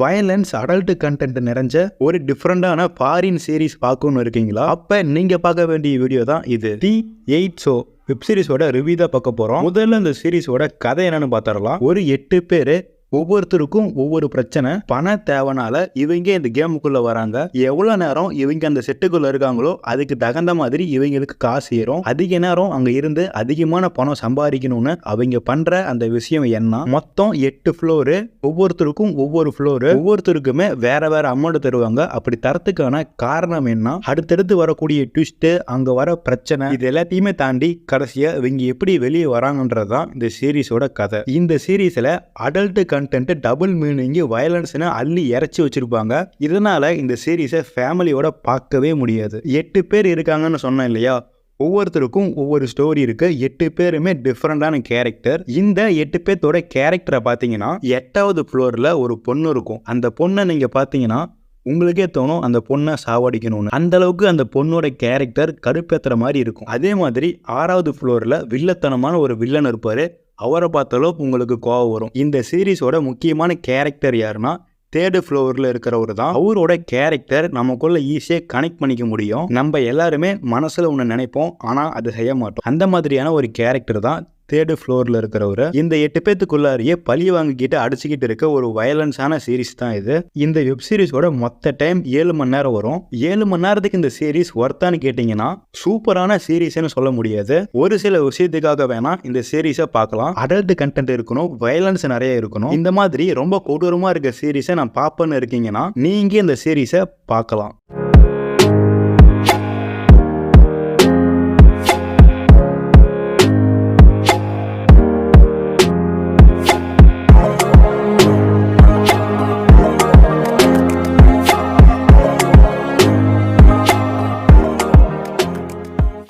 Violence adult content நிறைஞ்ச ஒரு டிஃப்ரெண்டான ஃபாரின் சீரிஸ் பார்க்கணும்னு இருக்கீங்களா? அப்ப நீங்க பார்க்க வேண்டிய வீடியோ தான் இது. தி எயிட் ஷோ வெப் சீரிஸோட ரிவ்யூ தான் பார்க்க போறோம். முதல்ல இந்த சீரிஸோட கதை என்னன்னு பார்த்தரலாம் ஒரு எட்டு பேர் ஒவ்வொருத்தருக்கும் ஒவ்வொரு பிரச்சனை. பண தேவைனால இவங்க இந்த கேமுக்குள்ள வராங்க. எவ்வளவு நேரம் இவங்க அந்த செட்டுக்குள்ள இருக்காங்களோ அதுக்கு தகுந்த மாதிரி இவங்களுக்கு காசு ஏறும். அதிக நேரம் அங்க இருந்து அதிகமான பணம் சம்பாதிக்கணும்னு அவங்க பண்ற அந்த விஷயம் என்ன? மொத்தம் எட்டு ஃப்ளோரு ஒவ்வொருத்தருக்கும் ஒவ்வொரு ஃப்ளோரு ஒவ்வொருத்தருக்குமே வேற வேற அமௌண்ட் தருவாங்க. அப்படி தரத்துக்கான காரணம் என்ன? அடுத்தடுத்து வரக்கூடிய ட்விஸ்ட் அங்க வர பிரச்சனை இது எல்லாத்தையுமே தாண்டி கடைசியா இவங்க எப்படி வெளியே வராங்கன்றதுதான் இந்த சீரிஸோட கதை. இந்த சீரீஸ்ல அடல்ட்டு கண்டென்ட் டபுள் மீனிங்கு வயலன்ஸ்னு அள்ளி இறச்சி வச்சிருப்பாங்க. இதனால இந்த சீரீஸை ஃபேமிலியோட பார்க்கவே முடியாது. எட்டு பேர் இருக்காங்கன்னு சொன்னேன் இல்லையா? ஒவ்வொருத்தருக்கும் ஒவ்வொரு ஸ்டோரி இருக்கு. எட்டு பேருமே டிஃப்ரெண்டான கேரக்டர் இந்த எட்டு பேர்த்தோட கேரக்டரை பார்த்தீங்கன்னா எட்டாவது ஃப்ளோரில் ஒரு பொண்ணு இருக்கும். அந்த பொண்ணை நீங்கள் பார்த்தீங்கன்னா உங்களுக்கே தோணும் அந்த பொண்ணை சாவடிக்கணும்னு. அந்த அளவுக்கு அந்த பொண்ணோட கேரக்டர் கருப்பேத்துற மாதிரி இருக்கும். அதே மாதிரி ஆறாவது ஃப்ளோரில் வில்லத்தனமான ஒரு வில்லன் இருப்பார். அவரை பார்த்தாலும் உங்களுக்கு கோவம் வரும். இந்த சீரீஸோட முக்கியமான கேரக்டர் யாருன்னா தேர்டு ஃப்ளோரில் இருக்கிறவர் தான். அவரோட கேரக்டர் நமக்குள்ள ஈஸியாக கனெக்ட் பண்ணிக்க முடியும். நம்ம எல்லாருமே மனசில் ஒன்று நினைப்போம் ஆனால் அது செய்ய மாட்டோம். அந்த மாதிரியான ஒரு கேரக்டர் தான் தேர்டு ஃப்ளோரில் இருக்கிறவர் இந்த எட்டு பேத்துக்குள்ளாரியே பழி வாங்கிக்கிட்டு அடிச்சுக்கிட்டு இருக்க ஒரு வயலன்ஸான சீரிஸ் தான் இது. இந்த வெப் சீரிஸோட மொத்த டைம் ஏழு மணி நேரம் வரும். ஏழு மணி நேரத்துக்கு இந்த சீரிஸ் ஒர்த்தான்னு கேட்டிங்கன்னா சூப்பரான சீரிஸ்னு சொல்ல முடியாது. ஒரு சில விஷயத்துக்காக வேணா இந்த சீரிஸை பார்க்கலாம். அடல்ட் கண்டென்ட் இருக்கணும் வயலன்ஸ் நிறைய இருக்கணும். இந்த மாதிரி ரொம்ப கொடூரமாக இருக்க சீரிஸை நான் பார்ப்பேன்னு இருக்கீங்கன்னா நீங்கள் இந்த சீரிஸை பார்க்கலாம்.